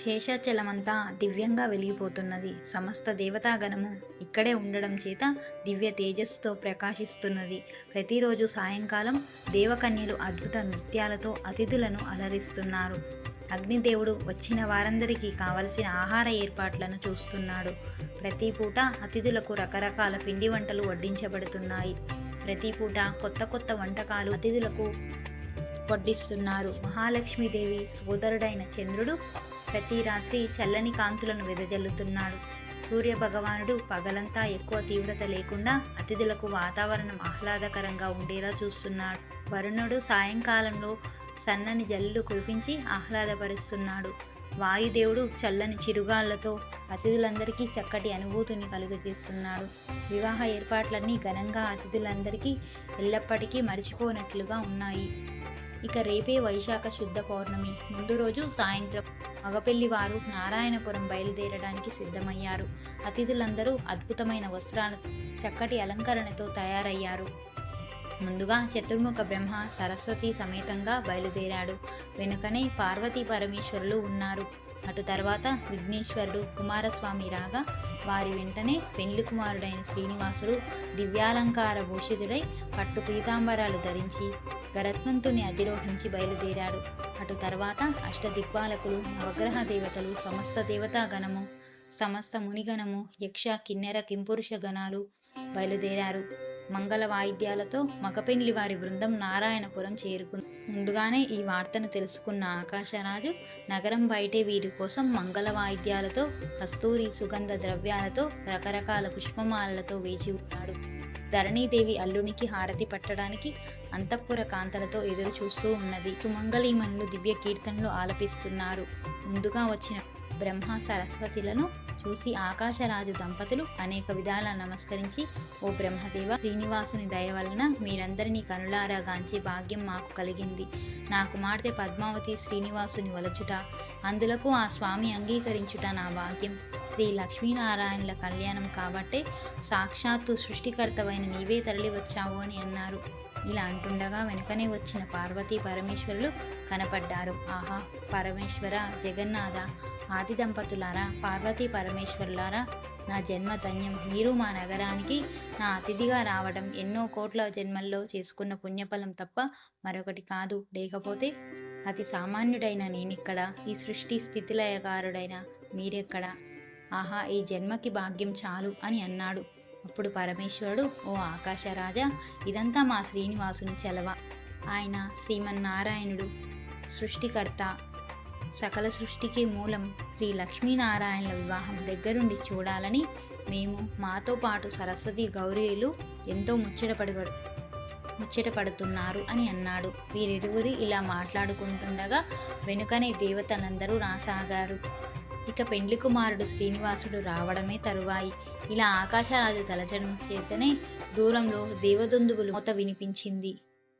శేషాచలమంతా దివ్యంగా వెలిగిపోతున్నది. సమస్త దేవతాగణము ఇక్కడే ఉండడం చేత దివ్య తేజస్సుతో ప్రకాశిస్తున్నది. ప్రతిరోజు సాయంకాలం దేవకన్యలు అద్భుత నృత్యాలతో అతిథులను అలరిస్తున్నారు. అగ్నిదేవుడు వచ్చిన వారందరికీ కావలసిన ఆహార ఏర్పాట్లను చూస్తున్నాడు. ప్రతి పూట అతిథులకు రకరకాల పిండి వంటలు వడ్డించబడుతున్నాయి. ప్రతి పూట కొత్త కొత్త వంటకాలు అతిథులకు వడ్డిస్తున్నారు. మహాలక్ష్మీదేవి సోదరుడైన చంద్రుడు ప్రతి రాత్రి చల్లని కాంతులను వెదజల్లుతున్నాడు. సూర్య భగవానుడు పగలంతా ఎక్కువ తీవ్రత లేకుండా అతిథులకు వాతావరణం ఆహ్లాదకరంగా ఉండేలా చూస్తున్నాడు. వరుణుడు సాయంకాలంలో సన్నని జల్లులు కురిపించి ఆహ్లాదపరుస్తున్నాడు. వాయుదేవుడు చల్లని చిరుగాళ్ళతో అతిథులందరికీ చక్కటి అనుభూతిని కలుగజేస్తున్నాడు. వివాహ ఏర్పాట్లన్నీ ఘనంగా అతిథులందరికీ ఎల్లప్పటికీ మరిచిపోనట్లుగా ఉన్నాయి. ఇక రేపే వైశాఖ శుద్ధ పౌర్ణమి. ముందు రోజు సాయంత్రం మగపెళ్ళి వారు నారాయణపురం బయలుదేరడానికి సిద్ధమయ్యారు. అతిథులందరూ అద్భుతమైన వస్త్రాల చక్కటి అలంకరణతో తయారయ్యారు. ముందుగా చతుర్ముఖ బ్రహ్మ సరస్వతి సమేతంగా బయలుదేరాడు. వెనుకనే పార్వతీ పరమేశ్వరులు ఉన్నారు. అటు తర్వాత విఘ్నేశ్వరుడు కుమారస్వామి రాగా వారి వెంటనే పెండ్లి కుమారుడైన శ్రీనివాసుడు దివ్యాలంకార భూషితుడై పట్టు పీతాంబరాలు ధరించి గరత్మంతుని అధిరోహించి బయలుదేరాడు. అటు తర్వాత అష్టదిక్పాలకులు నవగ్రహ దేవతలు సమస్త దేవతాగణము సమస్త మునిగణము యక్ష కిన్నెర కింపురుష గణాలు బయలుదేరారు. మంగళ వాయిద్యాలతో మగపెండ్లి వారి బృందం నారాయణపురం చేరుకుంది. ముందుగానే ఈ వార్తను తెలుసుకున్న ఆకాశరాజు నగరం బయటే వీరి కోసం మంగళ వాయిద్యాలతో కస్తూరి సుగంధ ద్రవ్యాలతో రకరకాల పుష్పమాలలతో వేచి ఉన్నాడు. ధరణీదేవి అల్లునికి హారతి పట్టడానికి అంతఃపుర కాంతలతో ఎదురు చూస్తూ ఉన్నది. సుమంగళీమణులు దివ్య కీర్తనలు ఆలపిస్తున్నారు. ముందుగా వచ్చిన బ్రహ్మ సరస్వతులను చూసి ఆకాశరాజు దంపతులు అనేక విధాల నమస్కరించి ఓ బ్రహ్మదేవ శ్రీనివాసుని దయ వలన మీరందరినీ కనులారా గాంచి భాగ్యం మాకు కలిగింది. నా కుమార్తె పద్మావతి శ్రీనివాసుని వలచుట అందులకు ఆ స్వామి అంగీకరించుట నా భాగ్యం. శ్రీ లక్ష్మీనారాయణుల కళ్యాణం కాబట్టే సాక్షాత్తు సృష్టికర్తవైన నీవే తరలి వచ్చావు అని అన్నారు. ఇలా అంటుండగా వెనుకనే వచ్చిన పార్వతీ పరమేశ్వరులు కనపడ్డారు. ఆహా పరమేశ్వర జగన్నాథ ఆది దంపతులారా పార్వతీ పరమేశ్వరులారా నా జన్మ ధన్యం. మీరు మా నగరానికి నా అతిథిగా రావడం ఎన్నో కోట్ల జన్మల్లో చేసుకున్న పుణ్యఫలం తప్ప మరొకటి కాదు. లేకపోతే అతి సామాన్యుడైన నేనిక్కడ ఈ సృష్టి స్థితిలయకారుడైన మీరెక్కడ? ఆహా ఈ జన్మకి భాగ్యం చాలు అని అన్నాడు. అప్పుడు పరమేశ్వరుడు ఓ ఆకాశరాజా ఇదంతా మా శ్రీనివాసుని చలవ. ఆయన శ్రీమన్నారాయణుడు సృష్టికర్త. సకల సృష్టికి మూలం శ్రీ లక్ష్మీనారాయణల వివాహం దగ్గరుండి చూడాలని మేము మాతో పాటు సరస్వతి గౌరీలు ఎంతో ముచ్చటపడి ముచ్చటపడుతున్నారు అని అన్నాడు. వీరిరువురు ఇలా మాట్లాడుకుంటుండగా వెనుకనే దేవతలందరూ రాసాగారు. ఇక పెండ్లి కుమారుడు శ్రీనివాసుడు రావడమే తరువాయి. ఇలా ఆకాశరాజు తలచడం చేతనే దూరంలో దేవదొందువులు మూత వినిపించింది.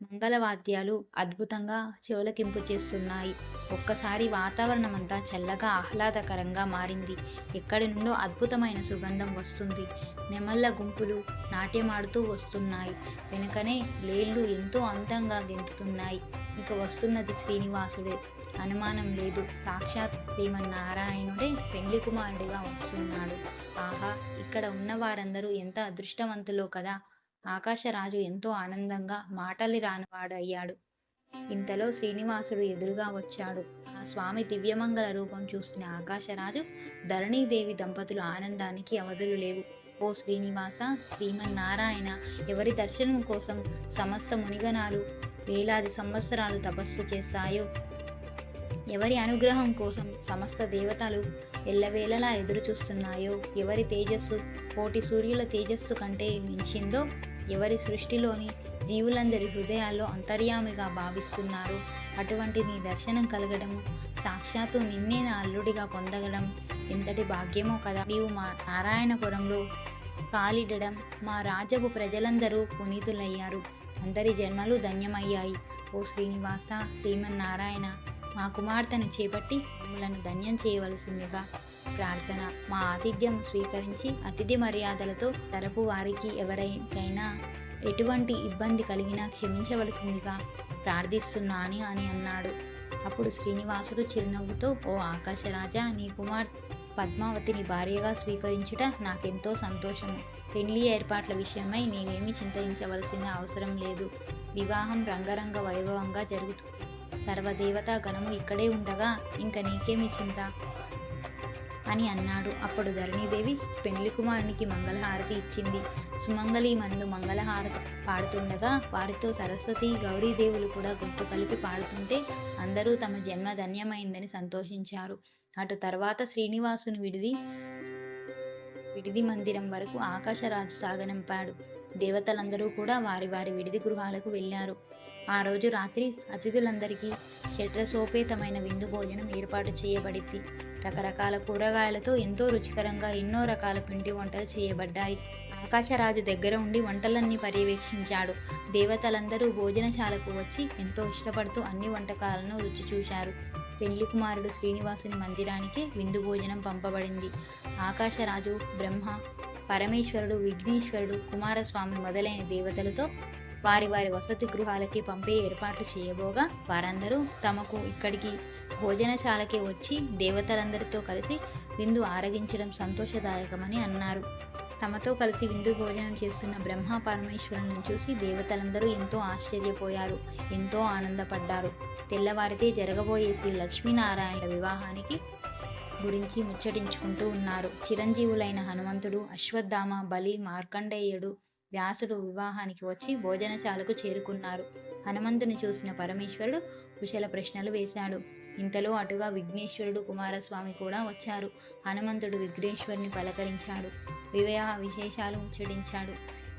మంగళవాద్యాలు అద్భుతంగా చెవులకింపు చేస్తున్నాయి. ఒక్కసారి వాతావరణం అంతా చల్లగా ఆహ్లాదకరంగా మారింది. ఎక్కడి నుండో అద్భుతమైన సుగంధం వస్తుంది. నెమళ్ళ గుంపులు నాట్యమాడుతూ వస్తున్నాయి. వెనుకనే లేళ్ళు ఎంతో అందంగా గెంతుతున్నాయి. ఇక వస్తున్నది శ్రీనివాసుడే. అనుమానం లేదు. సాక్షాత్ శ్రీమన్నారాయణుడే పెళ్ళి కుమారుడిగా వస్తున్నాడు. ఆహా ఇక్కడ ఉన్న వారందరూ ఎంత అదృష్టవంతులో కదా! ఆకాశరాజు ఎంతో ఆనందంగా మాటలి రానివాడు అయ్యాడు ఇంతలో శ్రీనివాసుడు ఎదురుగా వచ్చాడు. ఆ స్వామి దివ్యమంగళ రూపం చూసిన ఆకాశరాజు ధరణీదేవి దంపతులు ఆనందానికి అవధులు లేవు. ఓ శ్రీనివాస శ్రీమన్నారాయణ ఎవరి దర్శనం కోసం సమస్త మునిగణాలు వేలాది సంవత్సరాలు తపస్సు చేస్తాయో ఎవరి అనుగ్రహం కోసం సమస్త దేవతలు ఎల్లవేళలా ఎదురు చూస్తున్నాయో ఎవరి తేజస్సు కోటి సూర్యుల తేజస్సు కంటే మించిందో? ఎవరి సృష్టిలోని జీవులందరి హృదయాల్లో అంతర్యామిగా భావిస్తున్నారు. అటువంటి నీ దర్శనం కలగడము సాక్షాత్తు నిన్నే నా అల్లుడిగా పొందగడం ఎంతటి భాగ్యమో కదా. నీవు మా నారాయణపురంలో కాలిడడం మా రాజపు ప్రజలందరూ పునీతులయ్యారు. అందరి జన్మలు ధన్యమయ్యాయి. ఓ శ్రీనివాస శ్రీమన్నారాయణ మా కుమార్తెను చేపట్టి మమ్మలను ధన్యం చేయవలసిందిగా ప్రార్థన. మా ఆతిథ్యం స్వీకరించి అతిథి మర్యాదలతో తరపు వారికి ఎవరికైనా ఎటువంటి ఇబ్బంది కలిగినా క్షమించవలసిందిగా ప్రార్థిస్తున్నాను అని అన్నాడు. అప్పుడు శ్రీనివాసుడు చిరునవ్వుతో ఓ ఆకాశరాజా నీ కుమార్ పద్మావతిని భార్యగా స్వీకరించుట నాకెంతో సంతోషము. పెళ్ళి ఏర్పాట్ల విషయమై నీవేమీ చింతించవలసిన అవసరం లేదు. వివాహం రంగరంగ వైభవంగా జరుగుతుంది. సర్వదేవతా గణము ఇక్కడే ఉండగా ఇంక నీకేమి చింత? అని అన్నాడు. అప్పుడు ధరణీదేవి పెండ్లి కుమారునికి మంగళహారతి ఇచ్చింది. సుమంగళి మనులు మంగళహారతి పాడుతుండగా వారితో సరస్వతి గౌరీదేవులు కూడా గొంతు కలిపి పాడుతుంటే అందరూ తమ జన్మ ధన్యమైందని సంతోషించారు. అటు తర్వాత శ్రీనివాసుని విడిది విడిది మందిరం వరకు ఆకాశరాజు సాగనంపాడు. దేవతలందరూ కూడా వారి వారి విడిది గృహాలకు వెళ్ళారు. ఆ రోజు రాత్రి అతిథులందరికీ షడ్రసోపేతమైన విందు భోజనం ఏర్పాటు చేయబడింది. రకరకాల కూరగాయలతో ఎంతో రుచికరంగా ఎన్నో రకాల పిండి వంటలు చేయబడ్డాయి. ఆకాశరాజు దగ్గర ఉండి వంటలన్నీ పర్యవేక్షించాడు. దేవతలందరూ భోజనశాలకు వచ్చి ఎంతో ఇష్టపడుతూ అన్ని వంటకాలను రుచి చూశారు. పెళ్ళి కుమారుడు శ్రీనివాసుని మందిరానికి విందు భోజనం పంపబడింది. ఆకాశరాజు బ్రహ్మ పరమేశ్వరుడు విఘ్నేశ్వరుడు కుమారస్వామి మొదలైన దేవతలతో వారి వారి వసతి గృహాలకి పంపే ఏర్పాట్లు చేయబోగా వారందరూ తమకు ఇక్కడికి భోజనశాలకి వచ్చి దేవతలందరితో కలిసి విందు ఆరగించడం సంతోషదాయకమని అన్నారు. తమతో కలిసి విందు భోజనం చేస్తున్న బ్రహ్మ పరమేశ్వరులను చూసి దేవతలందరూ ఎంతో ఆశ్చర్యపోయారు ఎంతో ఆనందపడ్డారు. తెల్లవారితే జరగబోయే శ్రీ లక్ష్మీనారాయణల వివాహానికి గురించి ముచ్చటించుకుంటూ ఉన్నారు. చిరంజీవులైన హనుమంతుడు అశ్వత్థామ బలి మార్కండేయుడు వ్యాసుడు వివాహానికి వచ్చి భోజనశాలకు చేరుకున్నారు. హనుమంతుని చూసిన పరమేశ్వరుడు కుశల ప్రశ్నలు వేశాడు. ఇంతలో అటుగా విఘ్నేశ్వరుడు కుమారస్వామి కూడా వచ్చారు. హనుమంతుడు విఘ్నేశ్వరుని పలకరించాడు. వివాహ విశేషాలు ముచ్చడించాడు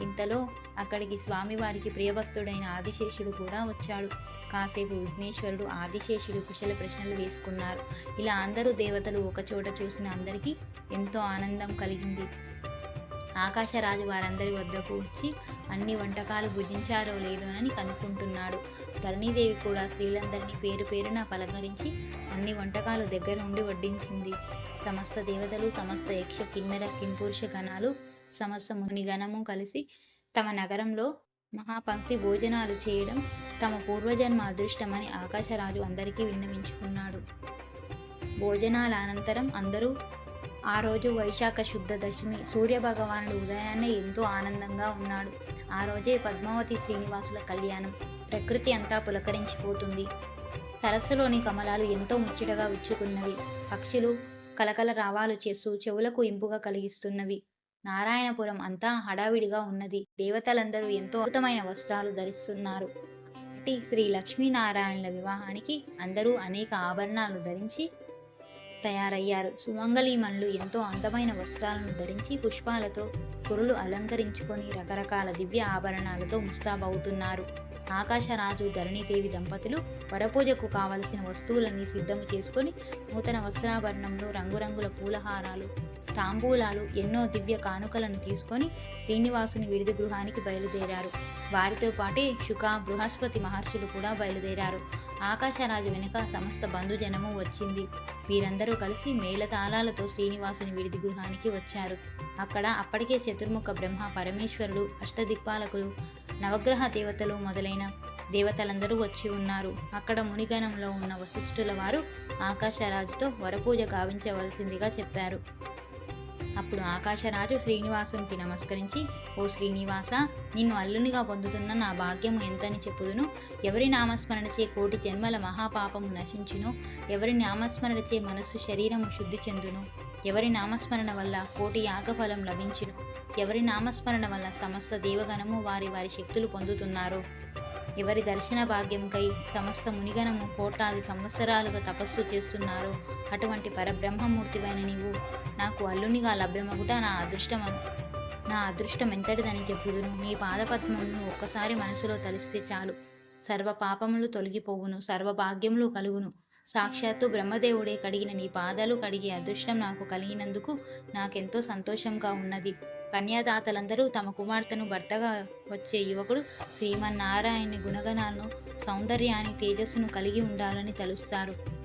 ఇంతలో అక్కడికి స్వామివారికి ప్రియభక్తుడైన ఆదిశేషుడు కూడా వచ్చాడు. కాసేపు విఘ్నేశ్వరుడు ఆదిశేషుడు కుశల ప్రశ్నలు వేసుకున్నారు. ఇలా అందరూ దేవతలు ఒకచోట చూసిన అందరికీ ఎంతో ఆనందం కలిగింది. ఆకాశరాజు వారందరి వద్దకు వచ్చి అన్ని వంటకాలు భుజించారో లేదోనని కనుక్కుంటున్నాడు. ధరణీదేవి కూడా స్త్రీలందరినీ పేరు పేరున పలకరించి అన్ని వంటకాలు దగ్గర ఉండి వడ్డించింది. సమస్త దేవతలు సమస్త యక్ష కిన్నెర కింపురుష గణాలు సమస్త ముని గణము కలిసి తమ నగరంలో మహాపంక్తి భోజనాలు చేయడం తమ పూర్వజన్మ అదృష్టమని ఆకాశరాజు అందరికీ విన్నవించుకున్నాడు. భోజనాల అనంతరం అందరూ ఆ రోజు వైశాఖ శుద్ధ దశమి. సూర్యభగవానుడు ఉదయాన్నే ఎంతో ఆనందంగా ఉన్నాడు. ఆ రోజే పద్మావతి శ్రీనివాసుల కళ్యాణం. ప్రకృతి అంతా పులకరించిపోతుంది. సరస్సులోని కమలాలు ఎంతో ముచ్చటగా విచ్చుకున్నవి పక్షులు కలకల రావాలు చేస్తూ చెవులకు ఇంపుగా కలిగిస్తున్నవి. నారాయణపురం అంతా హడావిడిగా ఉన్నది. దేవతలందరూ ఎంతో అద్భుతమైన వస్త్రాలు ధరిస్తున్నారు. శ్రీ లక్ష్మీనారాయణుల వివాహానికి అందరూ అనేక ఆభరణాలు ధరించి తయారయ్యారు. సుమంగళీమణులు ఎంతో అందమైన వస్త్రాలను ధరించి పుష్పాలతో పురులు అలంకరించుకొని రకరకాల దివ్య ఆభరణాలతో ముస్తాబవుతున్నారు. ఆకాశరాజు ధరణిదేవి దంపతులు వరపూజకు కావలసిన వస్తువులన్నీ సిద్ధము చేసుకొని నూతన వస్త్రాభరణంలో రంగురంగుల పూలహారాలు తాంబూలాలు ఎన్నో దివ్య కానుకలను తీసుకొని శ్రీనివాసుని విడిది గృహానికి బయలుదేరారు. వారితో పాటే శుక బృహస్పతి మహర్షులు కూడా బయలుదేరారు. ఆకాశరాజు వెనుక సమస్త బంధుజనము వచ్చింది. వీరందరూ కలిసి మేళతాళాలతో శ్రీనివాసుని విడిది గృహానికి వచ్చారు. అక్కడ అప్పటికే చతుర్ముఖ బ్రహ్మ పరమేశ్వరుడు అష్టదిక్పాలకులు నవగ్రహ దేవతలు మొదలైన దేవతలందరూ వచ్చి ఉన్నారు. అక్కడ మునిగణంలో ఉన్న వశిష్ఠుల వారు ఆకాశరాజుతో వరపూజ గావించవలసిందిగా చెప్పారు. అప్పుడు ఆకాశరాజు శ్రీనివాసునికి నమస్కరించి ఓ శ్రీనివాస నిన్ను అల్లునిగా పొందుతున్న నా భాగ్యము ఎంతని చెప్పుదును? ఎవరి నామస్మరణచే కోటి జన్మల మహాపాపము నశించును? ఎవరి నామస్మరణచే మనస్సు శరీరము శుద్ధి చెందును? ఎవరి నామస్మరణ వల్ల కోటి యాగఫలం లభించును? ఎవరి నామస్మరణ వల్ల సమస్త దేవగణము వారి వారి శక్తులు పొందుతున్నారు? ఎవరి దర్శన భాగ్యంకై సమస్త మునిగణము కోట్లాది సంవత్సరాలుగా తపస్సు చేస్తున్నారు? అటువంటి పరబ్రహ్మమూర్తివైన నీవు నాకు అల్లునిగా లభ్యమగుట నా అదృష్టం నా అదృష్టం ఎంతటిదని చెప్పుదును నీ పాదపద్మమును ఒక్కసారి మనసులో తలిస్తే చాలు. సర్వ పాపములు తొలగిపోవును సర్వ భాగ్యములు కలుగును. సాక్షాత్తు బ్రహ్మదేవుడే కడిగిన నీ పాదాలు కడిగే అదృష్టం నాకు కలిగినందుకు నాకెంతో సంతోషంగా ఉన్నది. కన్యాదాతలందరూ తమ కుమార్తెను భర్తగా వచ్చే యువకుడు శ్రీమన్నారాయణ గుణగణాలను సౌందర్యాన్ని తేజస్సును కలిగి ఉండాలని తలుస్తారు.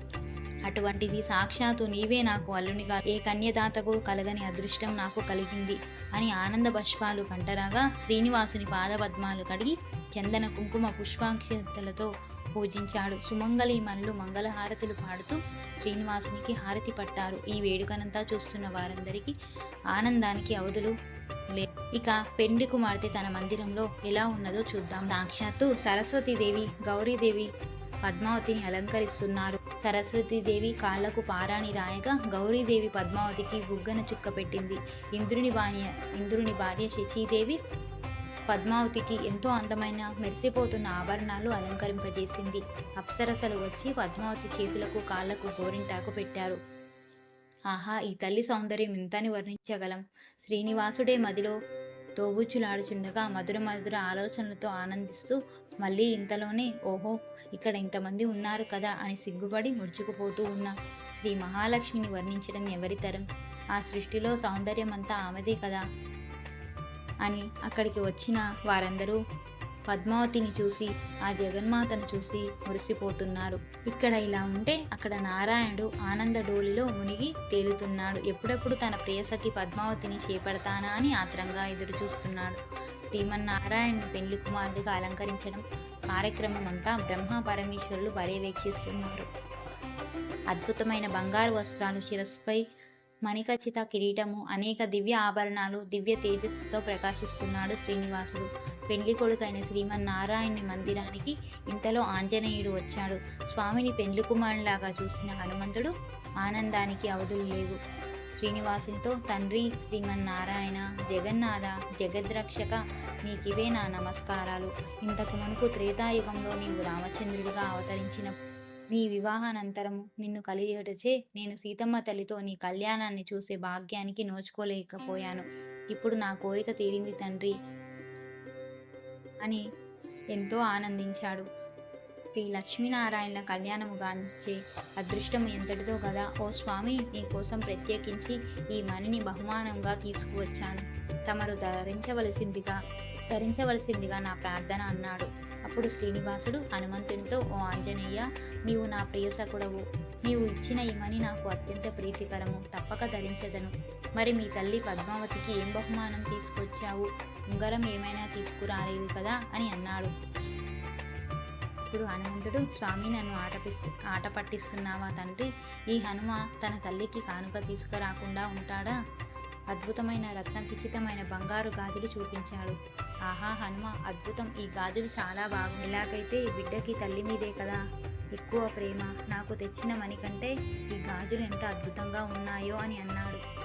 అటువంటిది సాక్షాత్తు నీవే నాకు అల్లునిగా. ఏ కన్యదాతకు కలగని అదృష్టం నాకు కలిగింది అని ఆనంద పుష్పాలు కంటరాగా శ్రీనివాసుని పాదపద్మాలు కడిగి చందన కుంకుమ పుష్పాక్షతలతో పూజించాడు. సుమంగళి మనులు మంగళహారతులు పాడుతూ శ్రీనివాసునికి హారతి పట్టారు. ఈ వేడుకనంతా చూస్తున్న వారందరికీ ఆనందానికి అవధులు లే. ఇక పెండి కుమార్తె తన మందిరంలో ఎలా ఉన్నదో చూద్దాం. సాక్షాత్తు సరస్వతీదేవి గౌరీదేవి పద్మావతిని అలంకరిస్తున్నారు. సరస్వతీదేవి కాళ్ళకు పారాణి రాయగా గౌరీదేవి పద్మావతికి బుగ్గన చుక్క పెట్టింది. ఇంద్రుని భార్య ఇంద్రుని భార్య శచీదేవి పద్మావతికి ఎంతో అందమైన మెరిసిపోతున్న ఆభరణాలు అలంకరింపజేసింది. అప్సరసలు వచ్చి పద్మావతి చేతులకు కాళ్ళకు గోరింటాకు పెట్టారు. ఆహా ఈ తల్లి సౌందర్యం ఇంతని వర్ణించగలం. శ్రీనివాసుడే మదిలో తోబుచ్చులాడుచుండగా మధుర మధుర ఆలోచనలతో ఆనందిస్తూ మళ్ళీ ఇంతలోనే ఓహో ఇక్కడ ఇంతమంది ఉన్నారు కదా అని సిగ్గుపడి ముడుచుకుపోతూ ఉన్న. శ్రీ మహాలక్ష్మిని వర్ణించడం ఎవరితరం ఆ సృష్టిలో సౌందర్యం అంతా ఆమెదే కదా అని అక్కడికి వచ్చిన వారందరూ పద్మావతిని చూసి ఆ జగన్మాతను చూసి మురిసిపోతున్నారు. ఇక్కడ ఇలా ఉంటే అక్కడ నారాయణుడు ఆనంద డోలిలో మునిగి తేలుతున్నాడు. ఎప్పుడెప్పుడు తన ప్రియసఖి పద్మావతిని చేపడతానా అని ఆత్రంగా ఎదురు చూస్తున్నాడు శ్రీమన్నారాయణుని పెళ్ళి కుమారుడిగా అలంకరించడం కార్యక్రమం అంతా బ్రహ్మ పరమేశ్వరులు పర్యవేక్షిస్తున్నారు. అద్భుతమైన బంగారు వస్త్రాలు శిరస్సుపై మణికచిత కిరీటము అనేక దివ్య ఆభరణాలు దివ్య తేజస్సుతో ప్రకాశిస్తున్నాడు శ్రీనివాసుడు. పెండ్లి కొడుకైన శ్రీమన్నారాయణి మందిరానికి ఇంతలో ఆంజనేయుడు వచ్చాడు. స్వామిని పెండ్లి కుమారులాగా చూసిన హనుమంతుడు ఆనందానికి అవధులు లేవు. శ్రీనివాసునితో తండ్రి శ్రీమన్నారాయణ జగన్నాథ జగద్రక్షక నీకివే నా నమస్కారాలు. ఇంతకు మునుపు త్రేతాయుగంలో నీవు రామచంద్రుడిగా అవతరించిన నీ వివాహానంతరము నిన్ను కలిగేటచే నేను సీతమ్మ తల్లితో నీ కళ్యాణాన్ని చూసే భాగ్యానికి నోచుకోలేకపోయాను. ఇప్పుడు నా కోరిక తీరింది తండ్రి అని ఎంతో ఆనందించాడు. శ్రీ లక్ష్మీనారాయణ కళ్యాణము గాంచే అదృష్టం ఎంతటిదో కదా ఓ స్వామి నీ కోసం ప్రత్యేకించి ఈ మణిని బహుమానంగా తీసుకువచ్చాను. తమరు ధరించవలసిందిగా ధరించవలసిందిగా నా ప్రార్థన అన్నాడు. అప్పుడు శ్రీనివాసుడు హనుమంతునితో ఓ ఆంజనేయ నీవు నా ప్రియసకుడవు నీవు ఇచ్చిన ఈ మని నాకు అత్యంత ప్రీతికరము. తప్పక ధరించదను. మరి మీ తల్లి పద్మావతికి ఏం బహుమానం తీసుకొచ్చావు? ఉంగరం ఏమైనా తీసుకురాలేదు కదా? అని అన్నాడు. ఇప్పుడు హనుమంతుడు స్వామి నన్ను ఆటపిస్ ఆట పట్టిస్తున్నావా తండ్రి? ఈ హనుమ తన తల్లికి కానుక తీసుకురాకుండా ఉంటాడా? అద్భుతమైన రత్నఖచితమైన బంగారు గాజులు చూపించాడు. ఆహా హనుమ అద్భుతం. ఈ గాజులు చాలా బాగుంది ఇలాగైతే ఈ బిడ్డకి తల్లి మీదే కదా? ఎక్కువ ప్రేమ. నాకు తెచ్చిన మణికంటే ఈ గాజులు ఎంత అద్భుతంగా ఉన్నాయో అని అన్నాడు.